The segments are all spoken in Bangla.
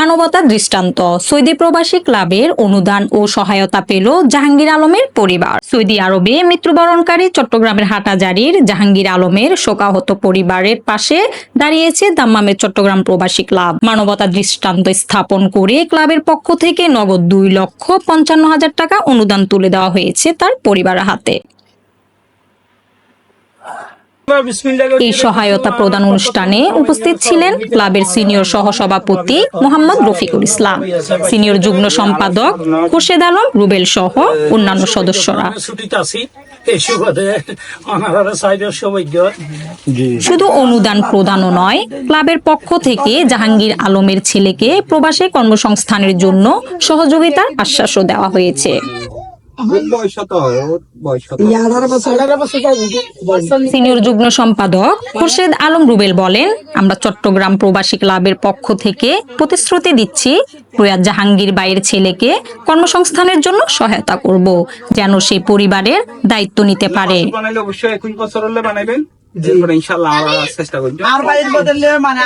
মানবতার দৃষ্টান্ত। সৌদি প্রবাসী ক্লাবের অনুদান ও সহায়তা পেল জাহাঙ্গীর আলমের পরিবার। সৌদি আরবে মৃত্যুবরণকারী চট্টগ্রামের হাটাজারির জাহাঙ্গীর আলমের শোকাহত পরিবারের পাশে দাঁড়িয়েছে দাম্মামের চট্টগ্রাম প্রবাসী ক্লাব। মানবতার দৃষ্টান্ত স্থাপন করে ক্লাবের পক্ষ থেকে নগদ দুই লক্ষ পঞ্চান্ন হাজার টাকা অনুদান তুলে দেওয়া হয়েছে তার পরিবারের হাতে। এই সহায়তা প্রদান অনুষ্ঠানে উপস্থিত ছিলেন ক্লাবের সিনিয়র সহসভাপতি মোহাম্মদ রফিকুল ইসলাম সিনিয়র যুগ্ম সম্পাদক খোরশেদ আলম রুবেল সহ অন্যান্য সদস্যরা। শুধু অনুদান প্রদানও নয় ক্লাবের পক্ষ থেকে জাহাঙ্গীর আলমের ছেলেকে প্রবাসে কর্মসংস্থানের জন্য সহযোগিতার আশ্বাসও দেওয়া হয়েছে। সিনিয়র যুগ্ম সম্পাদক খোরশেদ আলম রুবেল বলেন আমরা চট্টগ্রাম প্রবাসী ক্লাবের পক্ষ থেকে প্রতিশ্রুতি দিচ্ছি প্রয়াত জাহাঙ্গীর বাইয়ের ছেলেকে কর্মসংস্থানের জন্য সহায়তা করব যেন সে পরিবারের দায়িত্ব নিতে পারে। অবশ্যই একুশ বছর হলে বানাইবেন। এরপরে ইনশাল্লাহ আমরা চেষ্টা আর মানে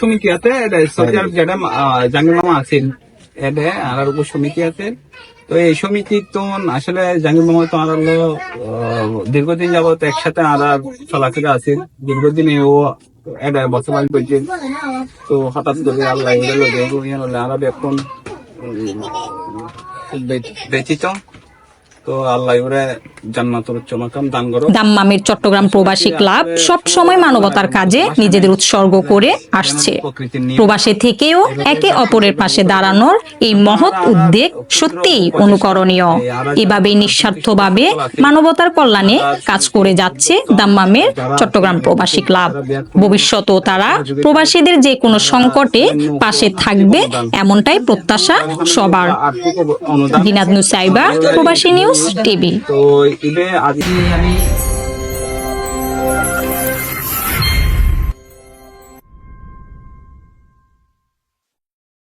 সমিতি আছে যেটা মামা আছেন। এটা আর আর সমিতি আছে। তো এই সমিতি তো আসলে জাহাঙ্গীর মোহাম্মদ তো আর দীর্ঘদিন যাবৎ একসাথে আদার চলাফেরা আছে দীর্ঘদিন ও এটা বসবাস করছে তো হঠাৎ করে আল্লাহ এগুলো এখন ব্যতীত। তো আল্লাহ ওরে জান্নাতুল উচ্চ মাকাম দান করো দাম্মামের চট্টগ্রাম প্রবাসী ক্লাব সব সময় মানবতার কাজে নিজেদের উৎসর্গ করে আসছে। প্রবাসে থেকেও একে অপরের পাশে দাঁড়ানোর এই মহৎ উদ্যোগ সত্যিই অনুকরণীয়। এভাবেই নিঃস্বার্থভাবে মানবতার কল্যাণে কাজ করে যাচ্ছে দাম্মামের চট্টগ্রাম প্রবাসী ক্লাব। ভবিষ্যতেও তারা প্রবাসীদের যে কোনো সংকটে পাশে থাকবে এমনটাই প্রত্যাশা সবার। দিনাদ নুসাইবা প্রবাসী নিউজ টিভি তো আমি